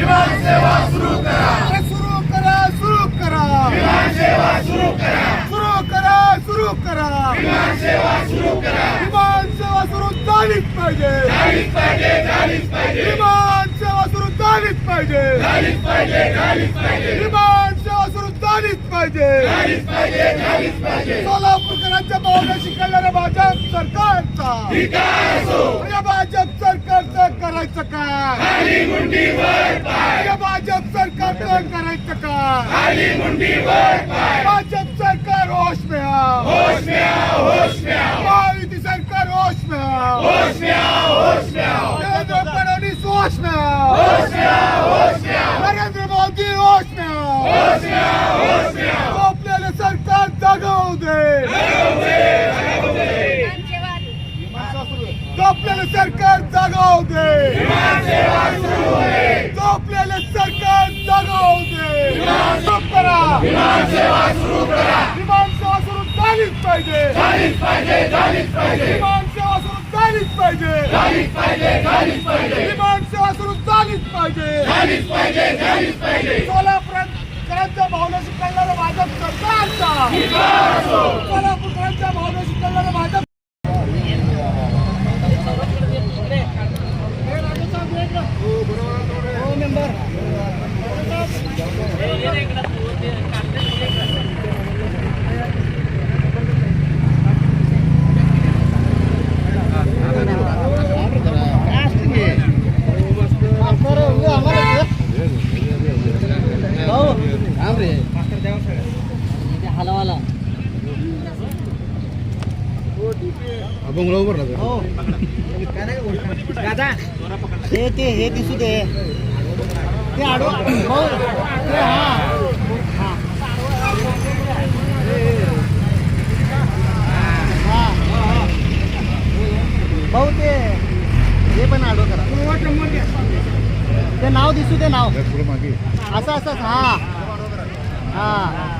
करा सुरू करा सुरू करा सुरू करा सुरू करा सुरू करा विमान सेवा सुरू झालीच पाहिजे विमान सेवा सुरू झालीच पाहिजे विमान सेवा सुरू झालीच पाहिजे सोलापूरकरांच्या भावना शिकवणाऱ्या भाजप सरकारचा हो. या भाजप करायचं काय भाजप सरकारचं करायचं काय भाजप सरकार होश में महायुति सरकार होश में नरेंद्र फडणवीस होश में नरेंद्र मोदी होश में आओ होश में आओ होश में आओ आपल्याला सरकार जगवू दे आपल्याला सरकार जगवू दे. आपल्याला सरकार जगवू दे. सुरू करा. विमान सेवा सुरू झालीच पाहिजे. विमान सेवा सुरू झालीच पाहिजे. विमान सेवा सुरू झालीच पाहिजे. सोलापूरकरांच्या भावना शिकवणारा भाजप सरकारचा सोलापूरकरांच्या भावना शिकवणारा भाजप हे ते हे दिसू दे. भाऊ, ते हा. भाऊ ते हे पण आडो करा. ते नाव दिसू दे नाव. असं असं. हा. हा.